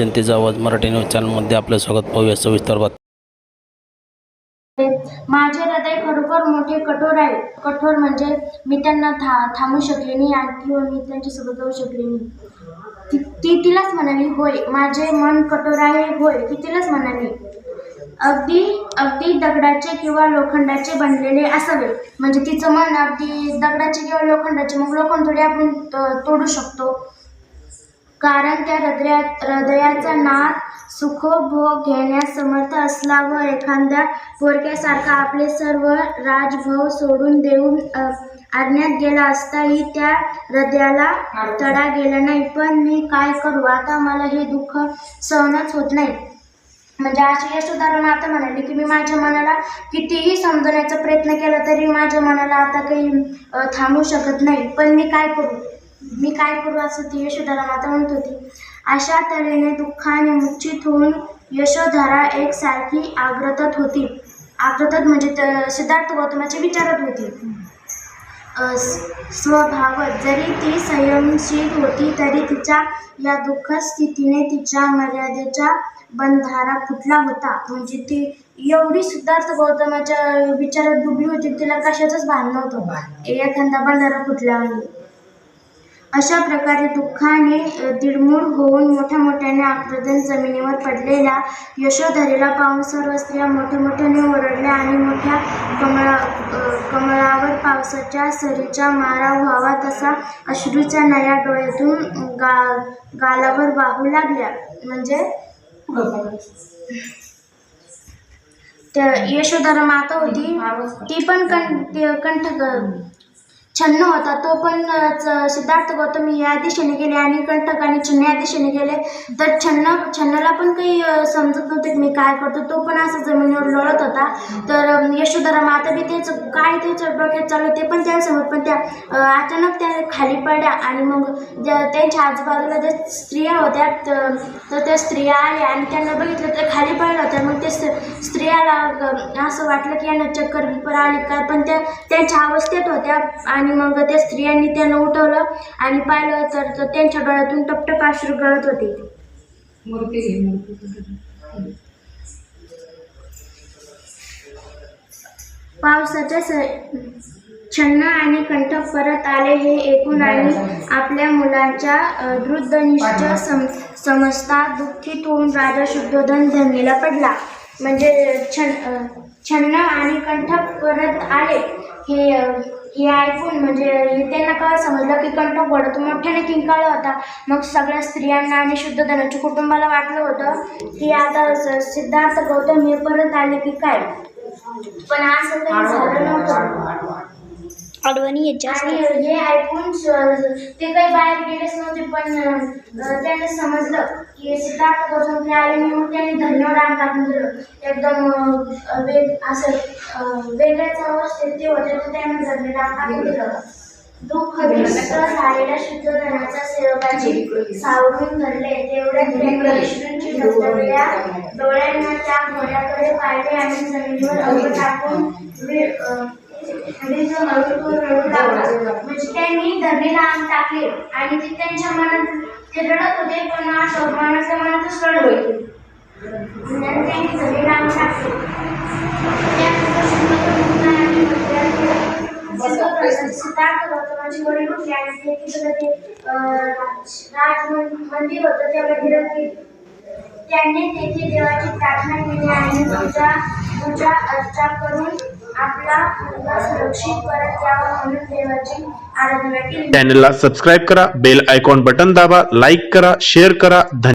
जनतेचा आवाज मराठी न्यूज चॅनलमध्ये आपलं स्वागत. पाहूया सविस्तर बातमी. माझे हृदय खरोखर मोठे कठोर आहे. कठोर म्हणजे मी त्यांना था थांबू शकले नाही आणि किंवा मी त्यांच्यासोबत जाऊ शकले नाही. ती ती तिलाच म्हणाली होय माझे मन कठोर आहे होय ती तिलाच म्हणाली. अगदी अगदी दगडाचे किंवा लोखंडाचे बनलेले असावे. म्हणजे तिचं मन अगदी दगडाचे किंवा लोखंडाचे मग लोखंड थोडे आपण तोडू शकतो. कारण त्या हृदयात हृदयाचा नाद सुखोभोग घेण्यास समर्थ असला व एखाद्या पोरक्यासारखा आपले सर्व राजभव सोडून देऊन आणण्यात गेला असताही त्या हृदयाला तडा गेला नाही. पण मी काय करू? आता मला हे दुःख सहनच होत नाही. म्हणजे अशी यशोधरण आता म्हणाली की मी माझ्या मनाला कितीही समजवण्याचा प्रयत्न केला तरी माझ्या मनाला आता काही थांबू शकत नाही. पण मी काय करू? मी काय करू असं ती यशोधरा माता म्हणत होती. अशा तऱ्हेने दुःखाने मुच्चित होऊन यशोधरा एकसारखी आग्रतत होती. आग्रतत म्हणजे सिद्धार्थ गौतमाचे विचारत होती. स्वभावत जरी ती संयमशील होती तरी तिच्या या दुःख स्थितीने तिच्या मर्यादेच्या बंधारा फुटला होता. म्हणजे ती एवढी सिद्धार्थ गौतमाच्या विचारात डुबली होती तिला कशाचंच भान नव्हतं. एखादा बंधारा फुटला आणि अशा प्रकारे दुःखाने अ, दिडमूड होऊन मोठ्या मोठ्याने आक्रदन जमिनीवर पडलेल्या यशोधरेला पाहून सर्व स्त्रिया मोठ्या मोठ्याने ओरडल्या आणि मोठ्या कमळा कमळावर पावसाच्या सरीचा मारा व्हावा तसा अश्रूच्या नया डोळ्यातून गा गालावर वाहू लागल्या. म्हणजे? त्या यशोधरा माता होती. ती पण कं ते कंठ छन्न होता तो पण सिद्धार्थ गौतम या दिशेने गेले आणि कंटक आणि छन्न या दिशेने गेले. तर छन्न छन्नला पण काही समजत नव्हते मी काय करतो. तो पण असं जमिनीवर लोळत होता. तर यशोधरा माता बी त्याचं काय त्याचं डोक्यात चालू ते पण त्यासमोर पण त्या अचानक त्या खाली पडल्या आणि मग ज्या त्यांच्या आजूबाजूला ज्या स्त्रिया होत्या तर त्या स्त्रिया आल्या आणि त्यांना बघितलं तर खाली पडल्या होत्या. मग त्या स्त्रियाला असं वाटलं की यांना चक्कर बिक्कर आली काय पण त्या त्यांच्या अवस्थेत होत्या आणि मग त्या स्त्रियांनी त्यांना उठवलं आणि पाहिलं तर तर त्यांच्या डोळ्यातून टपटप अश्रू गळत होते. मूर्ती घे मूर्ती पावसाच्या स छन्न आणि कंठ परत आले हे ऐकून आणि आपल्या मुलांच्या वृद्धनिष्ठ सम समजता दुःखित होऊन राजा शुद्धोधन धरणीला पडला. म्हणजे छन छन्न आणि कंठ परत आले हे हे ऐकून म्हणजे त्यांना काय समजलं? की कंठ पडत. मोठ्याने किंकाळ होता. मग सगळ्या स्त्रियांना आणि शुद्धधनाच्या कुटुंबाला वाटलं होतं की आता सिद्धार्थ गौतम हे परत आले की काय? पण असं काही झालं नव्हतं. अडवणी याच्या आणि हे ऐकून ते काही बाहेर गेलेच नव्हते पण अं, त्यांना समजलं की सिद्धार्थ गौतम ते आले म्हणून त्यांनी धन्यवाद राम टाकून दिलं. एकदम वेग असं वेगळ्याच अवस्थेत ते होते तर त्यांनी धन्य राम टाकून दिलं. दुःख विस्त झालेल्या शुद्ध धनाच्या सेवकाची सावरून धरले. तेवढ्यात त्यांनी विष्णूंची धबधबल्या डोळ्यांना त्या घोड्याकडे पाहिले आणि जमिनीवर अंग टाकून रडू. म्हणजे त्यांनी धरणीला अंग टाकले आणि ते त्यांच्या मनात ते रडत होते पण मनातल्या मनातच होते त्यांनी टाकले सिद्धार्थ गौतमाची वडील उठले आणि ते तिकडे ते अं, राज मंदिर होतं त्या मंदिरात. त्यांनी तेथे देवाची प्रार्थना केली आणि पूजा पूजा अर्चा करून आपला मुलगा सुरक्षित परत यावा म्हणून देवाची आराधना केली. चॅनलला सबस्क्राईब करा बेल आयकॉन बटन दाबा लाईक करा शेअर करा. धन्यवाद.